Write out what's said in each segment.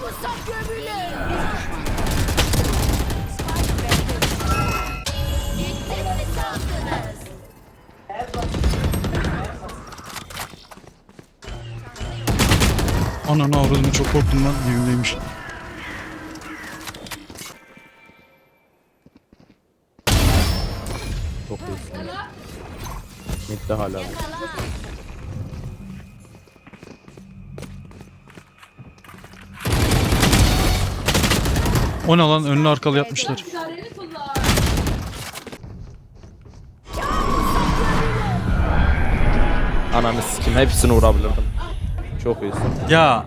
Kabusa gömülün. Gitti mi sandınız? Ananı avradını çok korktum lan dibimdeymiş. Çok iyisin. Mid de hala. Yakala. O ne lan önlü arkalı yapmışlar. Ananı sikim hepsini vurabilirdim. Çok iyisin. Ya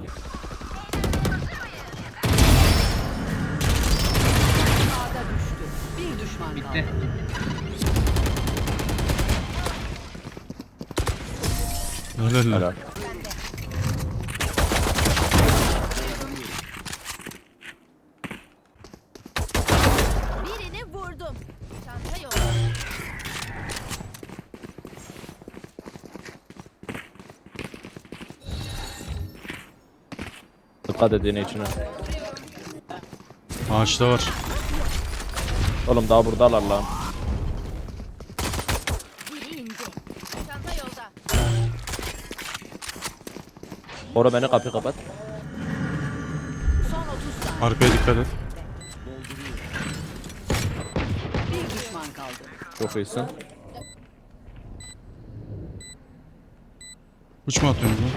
Bir düşman kaldı. Bitti. helal. Helal. Dikkat edin içine. Ağaçta var. Oğlum daha buradalar lan. Biri indi. Çanta yolda. Ora beni kapıyı kapat. Son 30 saniye. Arkaya dikkat et. Çok iyisin. Uç mu atıyorsunuz lan?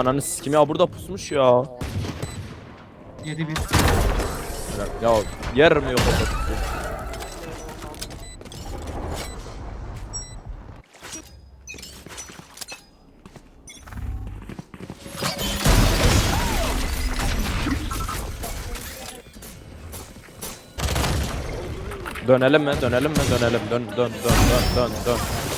Ananı sikim ya burada pusmuş ya. 7 1. Helal. Ya yer mi yok orada? Dönelim mi? Dönelim mi? Dönelim. Dön dön dön dön dön dön.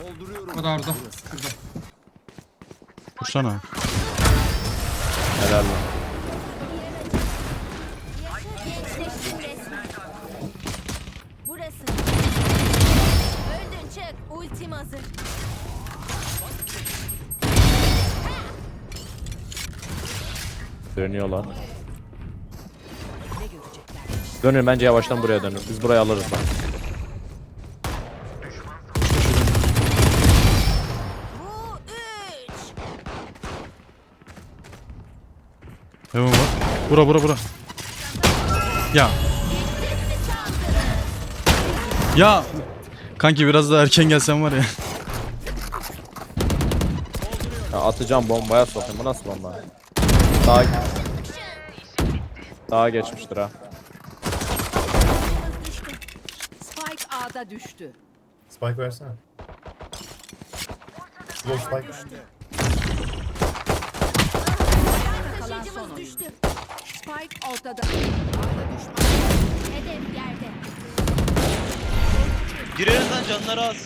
O da orada. Şurada. Vursana. Helal lan. Burası. Öldün çık. Ultim hazır. Dönüyorlar. Dönün bence yavaştan buraya dönün. Biz burayı alırız lan. Bu üç. Heaven var. Bura bura bura. Ya. Ya. Kanki biraz daha erken gelsen var ya. Ya atacağım bombaya sokayım. Bu nasıl bomba? Daha daha geçmiştir ha. Spike A'da düştü. Spike versene. Yok spike. Kalan Spike ortada. Düşman. Hedef yerde. Gireriz lan canları az.